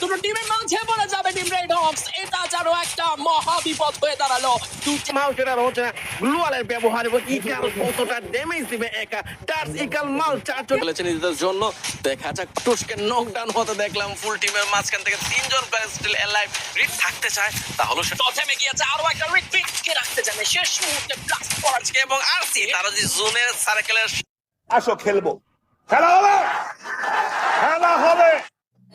দুটো টিমের মাঝে পড়ে যাবে টিম রেড হক্স। এটা যেন একটা মহা বিপদ হয়ে দাঁড়াল। দুটি মাউসের ব্যবহার এবং ইকাল কতটা ড্যামেজ দিবে একা। টার্স ইকাল মাল চারজন। ফেলেছে নিজেদের জন্য। দেখা যাক টুসকে নকডাউন হতে দেখলাম। ফুল টিমের মাঝখান থেকে তিনজন প্লেয়ার স্টিল এলাইভ রিট থাকতে চায় তাহলে সেটা থেমে গিয়েছে আরও একটা রাখতে জানে? শেষ মুহূর্তে ব্লাস্ট এবং আরসি তারা যে জোনের সার্কেলের আসো খেলব। খেলা হবে! খেলা হবে!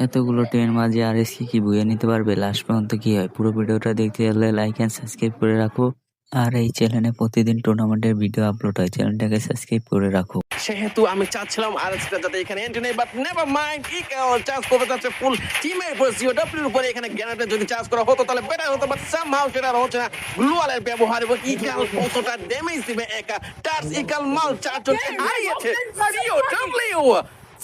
এতগুলো ট্রেন মাঝে আর এস কি বুঝে নিতে পারবে? লাস্ট পর্যন্ত কি হয়? পুরো ভিডিওটা দেখতে গেলে লাইক অ্যান্ড সাবস্ক্রাইব করে রাখো। আর এই চ্যানেলে প্রতিদিন টুর্নামেন্টের ভিডিও আপলোড হয়। চ্যানেলটাকে সাবস্ক্রাইব করে রাখো। সেহেতু আমি চাচ্ছিলাম আর যাতে এখানে এন্ট্রি নেই বাট নেভার মাইন্ড ইকাল চার্জ করতে চাচ্ছে ফুল টিমের উপর জিও ডাব্লিউর উপরে এখানে গ্যানারে যদি চার্জ করা হতো তাহলে বেটার হতো বাট সামহাউ সেটা আর হচ্ছে না। গ্লুয়ালের ব্যবহার এবং ইকাল কতটা ড্যামেজ দিবে? একা টার্স ইকাল মাল চারজন হারিয়েছে জিও ডাব্লিউ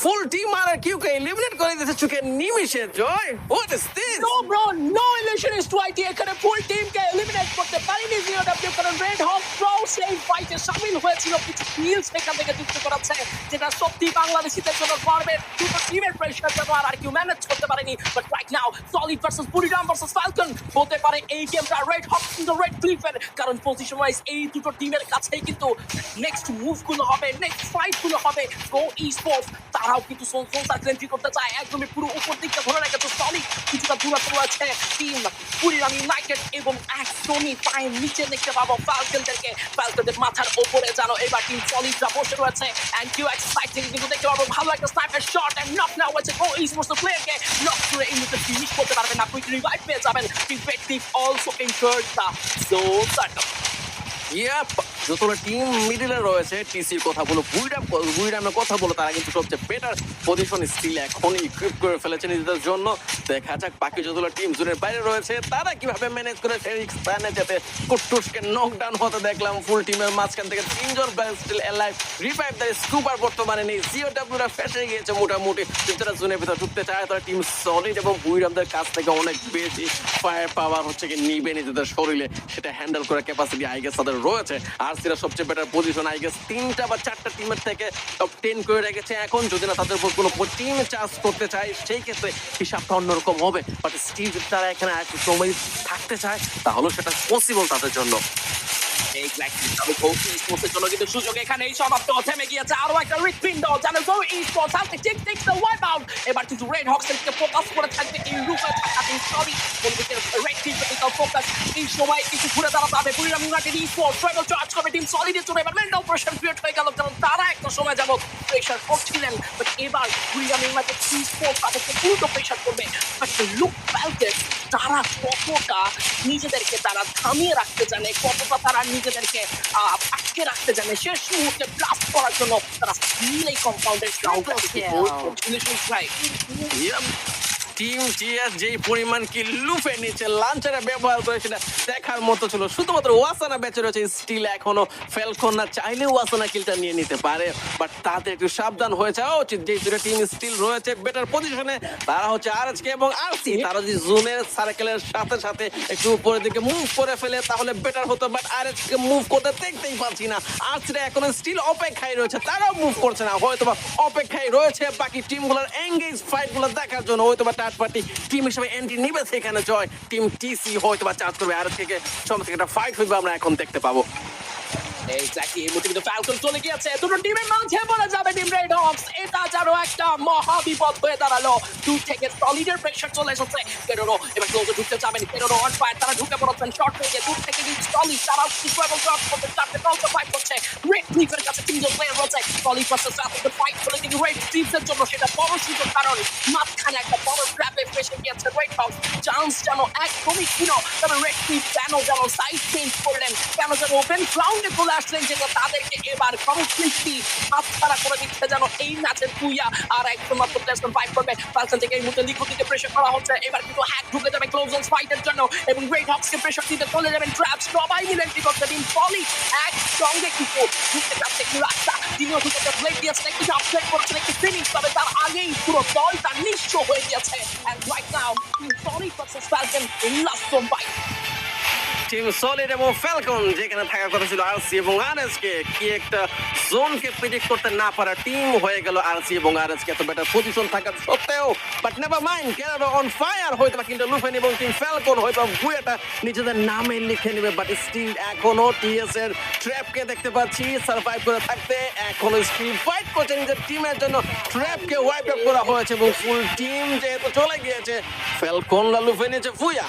ফুল টিম আর কিউকে এলিমিনেট করে দিয়েছে চোখে নিমিশে জয় what is this no bro no illusionist YT এখানে ফুল টিমকে এলিমিনেট করতে পারেনি জিও ডাব্লিউ কারণ রেড হক প্রো সেই ফাইটে শামিল হয়েছিল। কিছু কিলস এখান থেকে যুক্ত করাচ্ছে যেটা সত্যি বাংলাদেশিদের জন্য গর্বের। দুটো টিমের প্রেশার ব্যবহার আর কিউ ম্যানেজ করতে পারেনি। But right now solid versus Buriram versus Falcon হতে পারে এই গেমটা রেড হক কিন্তু রেড ক্লিফের কারণ পজিশন ওয়াইজ এই দুটো টিমের কাছেই কিন্তু নেক্সট মুভগুলো হবে নেক্সট ফাইটগুলো হবে। গো ই স্পোর্টস তারাও কিন্তু সোন সোন সার্কেল এন্ট্রি করতে চায়। একদমই পুরো উপর দিকটা ধরে রেখেছে সলিড কিছুটা দূরত্ব রয়েছে টিম বুড়িরাম ইউনাইটেড এবং একদমই পায়ের নিচে দেখতে পাবো ফালকনদেরকে ফালকনদের মাথার ওপরে জানো এবার টিম সলিডরা বসে রয়েছে। এন্ড কিউ এক্সাইটিং কিন্তু দেখতে পাবো, ভালো একটা স্নাইপার শট এন্ড নক নাও হয়েছে গো ই স্পোর্টস প্লেয়ারকে নক করে এই মুহূর্তে ফিনিশ করতে পারবেন না। কুইক রিভাইভ পেয়ে যাবেন। ডিফেক্টিভ অলসো ইনকার্ড দ্য জোন সার্কেল ইয়াপ যতগুলো টিম মিডিলে রয়েছে টিসির কথা বলো বুইডাম বুইডামের কথা বলো, তারা কিন্তু সবচেয়ে বেটার পজিশন স্টিল এখন ইকুইপ করে ফেলেছে নিজেদের জন্য। দেখা যাক বাকি যতগুলো টিম জোনের বাইরে রয়েছে, তারা কীভাবে ম্যানেজ করে সেই স্প্যানে যেতে। কুট্টুসকে নকডাউন হতে দেখলাম ফুল টিমের মাঝখান থেকে তিনজন player still alive revive the scooper বর্তমানে নেই। জিও ডাব্লিউরা ফেসে গিয়েছে মোটামুটি তারা জোনের ভিতরে ঢুকতে চায়, তারা টিম সলিড এবং বুইডামদের কাছ থেকে অনেক বেশি ফায়ার পাওয়ার হচ্ছে কি নিবে নিজেদের শরীরে, সেটা হ্যান্ডেল করার ক্যাপাসিটি আই গেস তাদের রয়েছে। আর সেটা সবচেয়ে বেটার পজিশন আই গেস তিনটা বা চারটা টিমের থেকে টপ টেন করে রেখেছে এখন। যদি না তাদের উপর কোনো টিম চার্জ করতে চায়, সেই ক্ষেত্রে হিসাবটা অন্যরকম হবে। বাট যদি তারা এখানে সময় থাকতে চায়, তাহলে সেটা পসিবল তাদের জন্য। এক্স্যাক্টলি তবে গো ই স্পোর্টসের জন্য কিন্তু সুযোগ এখানেই সমাপ্ত। গিয়েছে আরও একটা হৃৎপিণ্ড আউট এবার কিন্তু রেড হক্স এর ফোকাস করে থাকবে এই রূপে থাকা টিম সরি বন্ধুদের ফোকাস এই সময় কিছু ঘুরে দাঁড়াতে হবে। বুড়িরাম ইউনাইটেড স্পোর্টস ট্রাইবল চার্জ করবে টিম সলিডের জন্য তারা একটা সময় যাবত প্রেশার করছিলেন। বাট এবার বুড়িরাম ইউনাইটেড স্পোর্টস তাদেরকে প্রেশার করবে। বাট লুক প্যালকেট তারা কতটা নিজেদেরকে তারা থামিয়ে রাখতে জানে, কতটা তারা নিজেদেরকে আটকে রাখতে জানে। শেষ মুহূর্তে ব্লাস্ট করার জন্য তারা স্টিল এই কম্পাউন্ডের টিম জিয়ার যেই পরিমাণ কি লুফে নিচ্ছে লাঞ্চারে ব্যবহার করে সেটা দেখার মতো ছিল। শুধুমাত্র ওয়াসানা বেঁচে রয়েছে স্টিল এখনও ফেলকন না চাইলে ওয়াসানা কিলটা নিয়ে নিতে পারে। বাট তাদের একটু সাবধান হয়ে যাওয়া উচিত যে দুটো টিম স্টিল রয়েছে বেটার পজিশনে তারা হচ্ছে আরএসকে এবং আরসি তারা যদি জোনের সার্কেলের সাথে সাথে একটু উপরের দিকে মুভ করে ফেলে, তাহলে বেটার হতো। বাট আরএসকে মুভ করতে দেখতেই পাচ্ছি না। আর আরসিরা এখনও স্টিল অপেক্ষায় রয়েছে। তারাও মুভ করছে না। হয়তো অপেক্ষায় রয়েছে বাকি টিমগুলোর এঙ্গেজ ফাইটগুলো দেখার জন্য। হয়তো বা থার্ড টিম হিসেবে এন্ট্রি নিবে সেখানে জয়। টিম টিসি হয়তো বা চার্জ করবে। থেকে সমস্ত একটা ফাইট আমরা এখন দেখতে পাবো। এক্স্যাক্টলি এই ফ্যালকন চলে গিয়েছে। দুটো টিমের মাঝে পড়ে যাবে টিম রেড হক্স এটা যেন একটা মহা বিপদ হয়ে দাঁড়াল। দূর থেকে সলিডের প্রেশার চলে এসেছে। কেরোরো এবার ক্লোজে ঢুকতে যাবেন। কেরোরো অন ফায়ার তারা ঢুকে পড়েছেন শর্ট থেকে দূর থেকে কিন্তু সলিড তারাও কিছু শর্ট করতে চারটে কলসে ফাইট করছে। রেড ক্লিফের কাছে তিনজন প্লেয়ার রয়েছে। সলিড ভার্সেস রাতে ফাইট চলে কিন্তু রেড ক্লিফের জন্য সেটা বড় সুযোগ, কারণ মাঝখানে একটা বড় ট্র্যাপে ফেসে গিয়েছে রেড হক্স চান্স যেন একদমই ছিল, তবে রেড ক্লিফ যেন সাইড চেঞ্জ করলেন। কেন যেন ওপেন গ্রাউন্ডে চলে আসলেন যেটা তাদেরকে এবার কমপ্লিটলি হাতছাড়া করে দিচ্ছে যেন এই ম্যাচের তুইয়া আর একদম মাত্র প্লেসন ফাইট করবে। ফালকন থেকে এই মুহূর্তে লিকুড দিতে প্রেশার করা হচ্ছে। এবার কিন্তু হ্যাক ঢুকে যাবে ক্লোজন্স ফাইটের জন্য। এবং গ্রেট হক্সকে প্রেশার দিতে চলে যাবেন ট্র্যাপ সবাই মিলে এন্ট্রি করতে দিন পলি একসঙ্গে কিন্তু ঢুকতে যাচ্ছে একটু রাস্তা তিনিও ঢুকে ব্লেড দিয়েছেন, একটু আপডেট করছেন, একটু ফিনিশ তবে তার আগেই পুরো দলটা নিঃস্ব হয়ে গেছে and right now poly versus Falcon last fight team solid এবং ফ্যালকন যেখানে থাকার কথা ছিল আরসি এবং আরএস কে একটা জোনকে প্রেডিক্ট করতে না পারা টিম হয়ে গেল আরসি এবং আরএস কে। এত বেটার পজিশন থাকার সত্ত্বেও বাট নেভার মাইন্ড কেন অন ফায়ার হয়তো বা কিন্তু লুফেন এবং টিম ফ্যালকন হয়তো বুয়েটা নিজেদের নামে লিখে নেবে বাট স্টিল এখনও টিএস এর ট্র্যাপকে দেখতে পাচ্ছি। সার্ভাইভ করে থাকতে এখনও স্টিল ফাইট করছে নিজের টিমের জন্য। ট্র্যাপকে ওয়াইপ আপ করা হয়েছে এবং ফুল টিম যেহেতু চলে গিয়েছে ফ্যালকন লুফে নিয়েছে ফুয়া